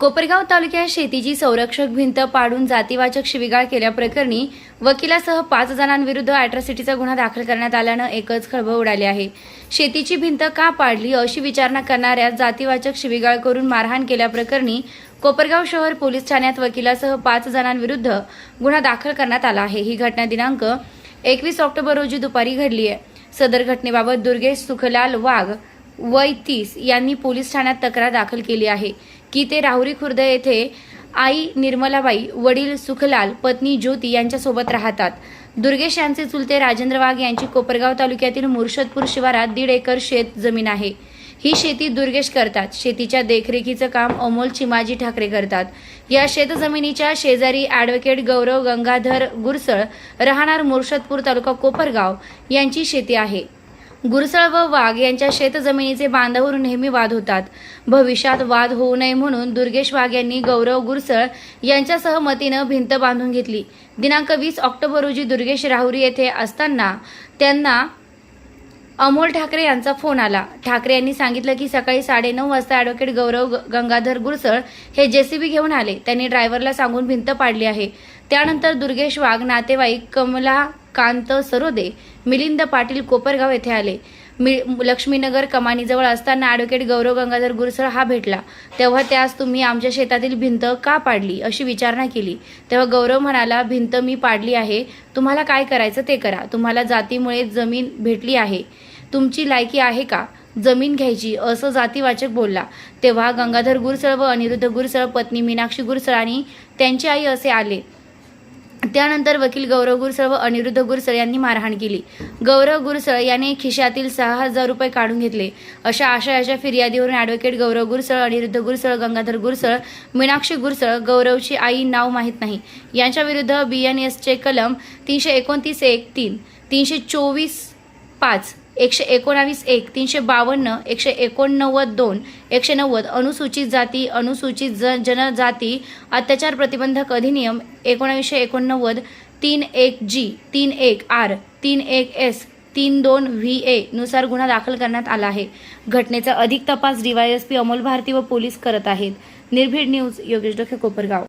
कोपरगाव तालुक्यात शेतीची संरक्षक भिंत पाडून जातीवाचक शिवीगाळ केल्याप्रकरणी वकिलासह पाच जणांविरुद्ध अॅट्रॉसिटीचा गुन्हा दाखल करण्यात आल्यानं एकच खळबळ उडाली आहे. शेतीची भिंत का पाडली अशी विचारणा करणाऱ्या जातीवाचक शिवीगाळ करून मारहाण केल्याप्रकरणी कोपरगाव शहर पोलीस ठाण्यात वकिलासह पाच जणांविरुद्ध गुन्हा दाखल करण्यात आला आहे. ही घटना दिनांक एकवीस ऑक्टोबर रोजी दुपारी घडली आहे. सदर घटनेबाबत दुर्गेश सुखलाल वाघ वय तीस यांनी पोलीस ठाण्यात तक्रार दाखल केली आहे. की ते राहुरी खुर्द येथे आई निर्मलाबाई वडील सुखलाल पत्नी ज्योती यांच्यासोबत राहतात. दुर्गेश यांचे चुलते राजेंद्र वाघ यांची कोपरगाव तालुक्यातील मुर्शदपूर शिवारात दीड एकर शेत जमीन आहे. ही शेती दुर्गेश करतात. शेतीच्या देखरेखीचं काम अमोल चिमाजी ठाकरे करतात. या शेतजमिनीच्या शेजारी ॲडव्होकेट गौरव गंगाधर गुरसळ राहणार मुर्शदपूर तालुका कोपरगाव यांची शेती आहे. गुरसळ व वाघ यांच्या शेतजमिनीचे बांधावर नेहमी वाद होतात. भविष्यात वाद होऊ नये म्हणून दुर्गेश वाघ यांनी गौरव गुरसळ यांच्या सहमतीनं भिंत बांधून घेतली. दिनांक वीस ऑक्टोबर रोजी दुर्गेश राहुरी येथे असताना त्यांना अमोल ठाकरे यांचा फोन आला. ठाकरे यांनी सांगितलं की सकाळी साडेनऊ वाजता अॅडव्होकेट गौरव गंगाधर गुरसळ हे जेसीबी घेऊन आले. त्यांनी ड्रायव्हरला सांगून भिंत पाडली आहे. त्यानंतर दुर्गेश वाघ नातेवाईक कमला कांत सरोदे मिलिंद पाटील कोपरगाव येथे आले. मि लक्ष्मीनगर कमानीजवळ असताना ॲडव्होकेट गौरव गंगाधर गुरसळ हा भेटला. तेव्हा त्यास तुम्ही आमच्या शेतातील भिंत का पाडली? अशी विचारणा केली. तेव्हा गौरव म्हणाला भिंत मी पाडली आहे. तुम्हाला काय करायचं ते करा. तुम्हाला जातीमुळे जमीन भेटली आहे. तुमची लायकी आहे का? जमीन घ्यायची. असं जातीवाचक बोलला. तेव्हा गंगाधर गुरसळ व अनिरुद्ध गुरसळ पत्नी मीनाक्षी गुरसळ आणि त्यांची आई असे आले. त्यानंतर वकील गौरव गुरसळ व अनिरुद्ध गुरसळ यांनी मारहाण केली. गौरव गुरसळ याने खिशातील सहा हजार रुपये काढून घेतले. अशा आशयाच्या फिर्यादीवरून ॲडव्होकेट गौरव गुरसळ अनिरुद्ध गुरसळ गंगाधर गुरसळ मीनाक्षी गुरसळ गौरवची आई नाव माहीत नाही. यांच्याविरुद्ध बी एन एसचे कलम तीनशे एकोणतीस एक तीन तीनशे चोवीस पाच एकशे एकोणावीस एक तीनशे बावन्न एकशे एकोणनव्वद दोन एकशे नव्वद अनुसूचित जाती अनुसूचित ज जनजाती अत्याचार प्रतिबंधक अधिनियम एकोणावीसशे एकोणनव्वद तीन एक जी तीन एक आर तीन एक एस तीन दोन व्ही ए नुसार गुन्हा दाखल करण्यात आला आहे. घटनेचा अधिक तपास डीवायएसपी अमोल भारती व पोलीस करत आहेत. निर्भीड न्यूज योगेश डोखे कोपरगाव.